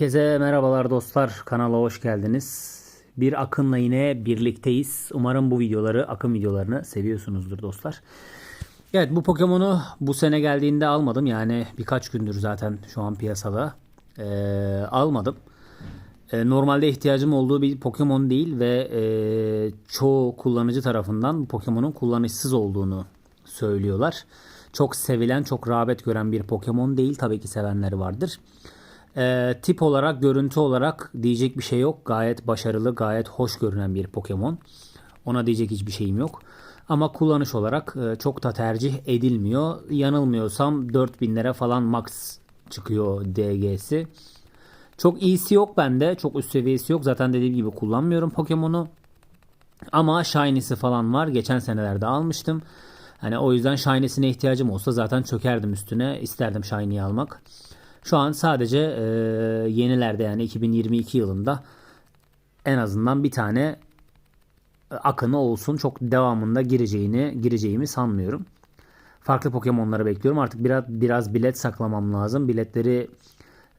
Herkese merhabalar dostlar. Kanala hoş geldiniz. Bir Akın'la yine birlikteyiz. Umarım bu videoları, Akın videolarını seviyorsunuzdur dostlar. Evet bu Pokemon'u bu sene geldiğinde almadım. Yani birkaç gündür zaten şu an piyasada. Ee, almadım. Ee, normalde ihtiyacım olduğu bir Pokemon değil ve e, çoğu kullanıcı tarafından Pokemon'un kullanışsız olduğunu söylüyorlar. Çok sevilen, çok rağbet gören bir Pokemon değil. Tabii ki sevenleri vardır. Ee, tip olarak, görüntü olarak diyecek bir şey yok. Gayet başarılı, gayet hoş görünen bir Pokemon. Ona diyecek hiçbir şeyim yok. Ama kullanış olarak e, çok da tercih edilmiyor. Yanılmıyorsam 4000'lere falan max çıkıyor DG'si. Çok iyisi yok bende. Çok üst seviyesi yok. Zaten dediğim gibi kullanmıyorum Pokemon'u. Ama Shiny'si falan var. Geçen senelerde almıştım. Hani o yüzden Shiny'sine ihtiyacım olsa zaten çökerdim üstüne. İsterdim Shiny'yi almak. Şu an sadece e, yenilerde yani 2022 yılında en azından bir tane akını olsun. Çok devamında gireceğini gireceğimi sanmıyorum. Farklı Pokemon'ları bekliyorum. Artık biraz biraz bilet saklamam lazım. Biletleri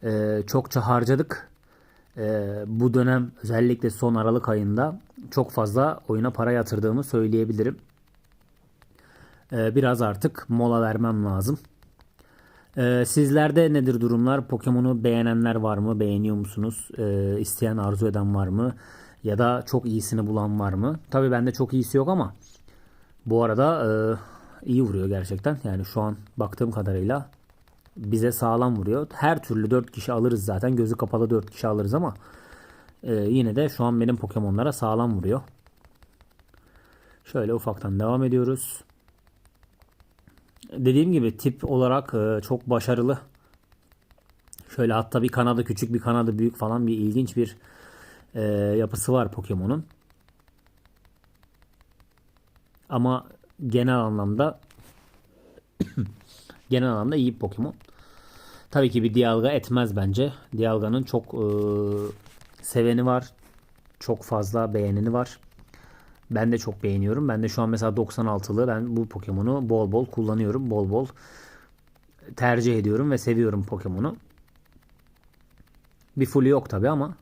e, çokça harcadık. E, bu dönem özellikle son Aralık ayında çok fazla oyuna para yatırdığımı söyleyebilirim. E, biraz artık mola vermem lazım. Ee, sizlerde nedir durumlar? Pokemon'u beğenenler var mı? Beğeniyor musunuz? Ee, isteyen, arzu eden var mı? Ya da çok iyisini bulan var mı? Tabii bende çok iyisi yok ama bu arada e, iyi vuruyor gerçekten. Yani şu an baktığım kadarıyla bize sağlam vuruyor. Her türlü 4 kişi alırız zaten. Gözü kapalı 4 kişi alırız ama e, yine de şu an benim Pokemon'lara sağlam vuruyor. Şöyle ufaktan devam ediyoruz. Dediğim gibi tip olarak e, çok başarılı. Şöyle hatta bir kanadı küçük bir kanadı büyük falan bir ilginç bir e, yapısı var Pokemon'un. Ama genel anlamda genel anlamda iyi bir Pokemon. Tabii ki bir Dialga etmez bence. Dialga'nın çok e, seveni var. Çok fazla beğeneni var. Ben de çok beğeniyorum. Ben de şu an mesela 96'lı ben bu Pokemon'u bol bol kullanıyorum. Bol bol tercih ediyorum ve seviyorum Pokemon'u. Bir full yok tabi ama.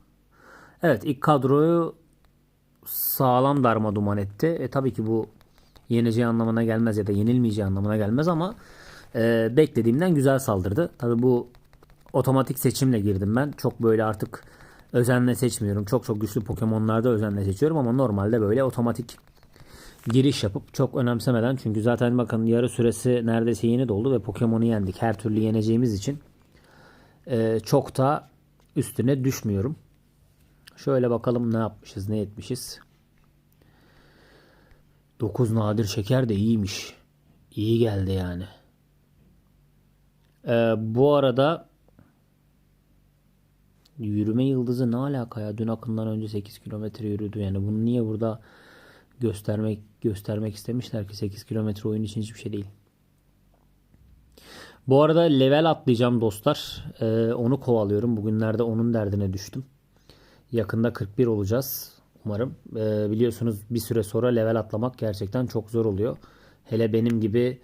Evet ilk kadroyu sağlam darma duman etti. E tabii ki bu yeneceği anlamına gelmez ya da yenilmeyeceği anlamına gelmez ama e, beklediğimden güzel saldırdı. Tabi bu otomatik seçimle girdim ben. Çok böyle artık özenle seçmiyorum. Çok çok güçlü Pokemon'larda özenle seçiyorum ama normalde böyle otomatik giriş yapıp çok önemsemeden çünkü zaten bakın yarı süresi neredeyse yeni doldu ve Pokemon'u yendik. Her türlü yeneceğimiz için e, çok da üstüne düşmüyorum. Şöyle bakalım ne yapmışız ne etmişiz. 9 nadir şeker de iyiymiş. İyi geldi yani. Ee, bu arada Yürüme yıldızı ne alaka ya? Dün akından önce 8 kilometre yürüdü. Yani bunu niye burada göstermek göstermek istemişler ki 8 kilometre oyun için hiçbir şey değil. Bu arada level atlayacağım dostlar. Ee, onu kovalıyorum. Bugünlerde onun derdine düştüm. Yakında 41 olacağız. Umarım. Ee, biliyorsunuz bir süre sonra level atlamak gerçekten çok zor oluyor. Hele benim gibi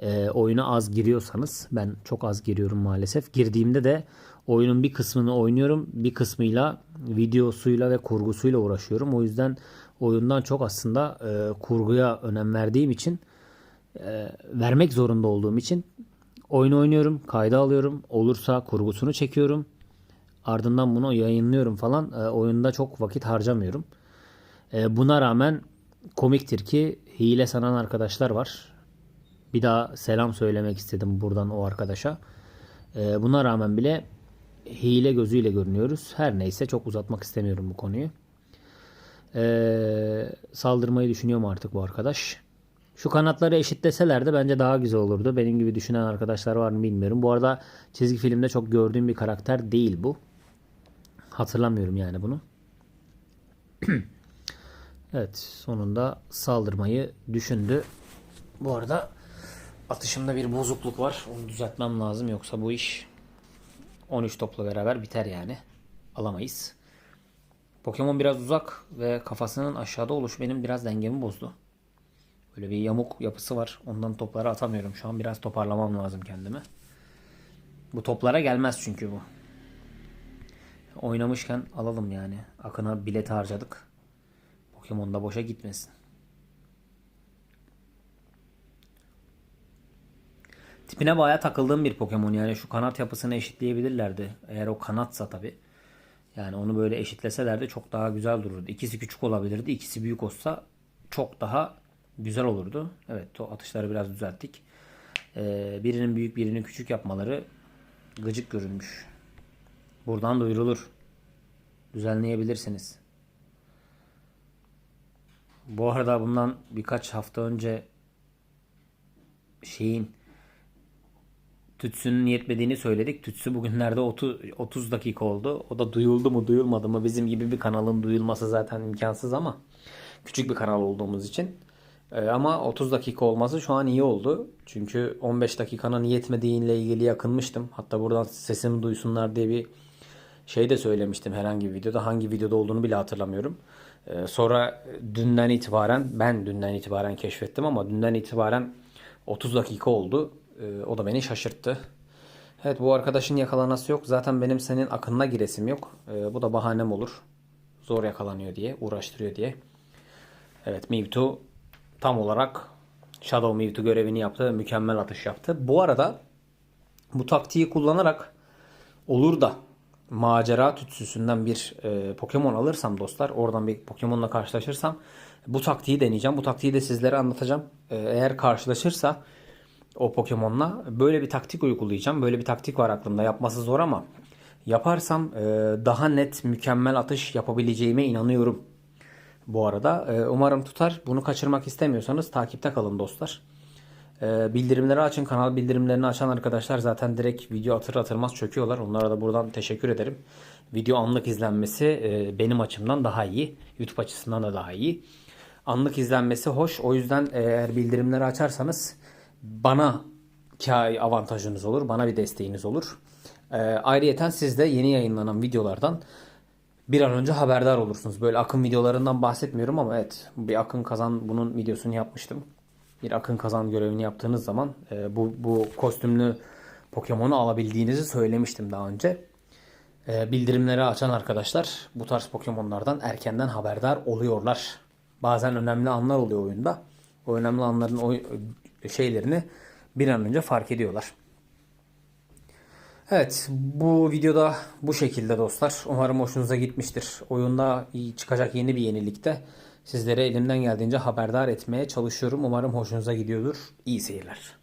e, oyuna az giriyorsanız ben çok az giriyorum maalesef. Girdiğimde de oyunun bir kısmını oynuyorum. Bir kısmıyla videosuyla ve kurgusuyla uğraşıyorum. O yüzden oyundan çok aslında e, kurguya önem verdiğim için e, vermek zorunda olduğum için oyun oynuyorum, kayda alıyorum. Olursa kurgusunu çekiyorum. Ardından bunu yayınlıyorum falan. E, oyunda çok vakit harcamıyorum. E, buna rağmen komiktir ki hile sanan arkadaşlar var. Bir daha selam söylemek istedim buradan o arkadaşa. E, buna rağmen bile hile gözüyle görünüyoruz. Her neyse çok uzatmak istemiyorum bu konuyu. Ee, saldırmayı düşünüyor mu artık bu arkadaş? Şu kanatları eşitleseler de bence daha güzel olurdu. Benim gibi düşünen arkadaşlar var mı bilmiyorum. Bu arada çizgi filmde çok gördüğüm bir karakter değil bu. Hatırlamıyorum yani bunu. evet sonunda saldırmayı düşündü. Bu arada atışımda bir bozukluk var. Onu düzeltmem lazım yoksa bu iş 13 topla beraber biter yani. Alamayız. Pokemon biraz uzak ve kafasının aşağıda oluşu benim biraz dengemi bozdu. Böyle bir yamuk yapısı var. Ondan topları atamıyorum. Şu an biraz toparlamam lazım kendimi. Bu toplara gelmez çünkü bu. oynamışken alalım yani. Akın'a bilet harcadık. Pokemon da boşa gitmesin. Tipine bayağı takıldığım bir Pokemon yani şu kanat yapısını eşitleyebilirlerdi. Eğer o kanatsa tabi. Yani onu böyle eşitleselerdi çok daha güzel dururdu. İkisi küçük olabilirdi. ikisi büyük olsa çok daha güzel olurdu. Evet o atışları biraz düzelttik. Ee, birinin büyük birinin küçük yapmaları gıcık görünmüş. Buradan duyurulur. Düzenleyebilirsiniz. Bu arada bundan birkaç hafta önce şeyin tütsünün yetmediğini söyledik. Tütsü bugünlerde 30, 30 dakika oldu. O da duyuldu mu duyulmadı mı bizim gibi bir kanalın duyulması zaten imkansız ama küçük bir kanal olduğumuz için. Ee, ama 30 dakika olması şu an iyi oldu. Çünkü 15 dakikanın yetmediğiyle ilgili yakınmıştım. Hatta buradan sesimi duysunlar diye bir şey de söylemiştim herhangi bir videoda. Hangi videoda olduğunu bile hatırlamıyorum. Ee, sonra dünden itibaren ben dünden itibaren keşfettim ama dünden itibaren 30 dakika oldu. Ee, o da beni şaşırttı. Evet bu arkadaşın yakalanası yok. Zaten benim senin akınına giresim yok. Ee, bu da bahanem olur. Zor yakalanıyor diye, uğraştırıyor diye. Evet Mewtwo tam olarak Shadow Mewtwo görevini yaptı. Mükemmel atış yaptı. Bu arada bu taktiği kullanarak olur da macera tütsüsünden bir e, Pokemon alırsam dostlar oradan bir Pokemon'la karşılaşırsam bu taktiği deneyeceğim. Bu taktiği de sizlere anlatacağım. E, eğer karşılaşırsa o Pokemon'la böyle bir taktik uygulayacağım. Böyle bir taktik var aklımda. Yapması zor ama yaparsam e, daha net mükemmel atış yapabileceğime inanıyorum. Bu arada e, umarım tutar. Bunu kaçırmak istemiyorsanız takipte kalın dostlar. E, bildirimleri açın. Kanal bildirimlerini açan arkadaşlar zaten direkt video atır atırmaz çöküyorlar. Onlara da buradan teşekkür ederim. Video anlık izlenmesi e, benim açımdan daha iyi. YouTube açısından da daha iyi. Anlık izlenmesi hoş. O yüzden eğer bildirimleri açarsanız bana ki avantajınız olur. Bana bir desteğiniz olur. E, ayrıyeten siz de yeni yayınlanan videolardan bir an önce haberdar olursunuz. Böyle akın videolarından bahsetmiyorum ama evet bir akın kazan bunun videosunu yapmıştım. Bir akın kazan görevini yaptığınız zaman e, bu, bu kostümlü Pokemon'u alabildiğinizi söylemiştim daha önce. E, bildirimleri açan arkadaşlar bu tarz Pokemon'lardan erkenden haberdar oluyorlar. Bazen önemli anlar oluyor oyunda. O önemli anların oy- şeylerini bir an önce fark ediyorlar. Evet bu videoda bu şekilde dostlar. Umarım hoşunuza gitmiştir. Oyunda çıkacak yeni bir yenilikte sizlere elimden geldiğince haberdar etmeye çalışıyorum. Umarım hoşunuza gidiyordur. İyi seyirler.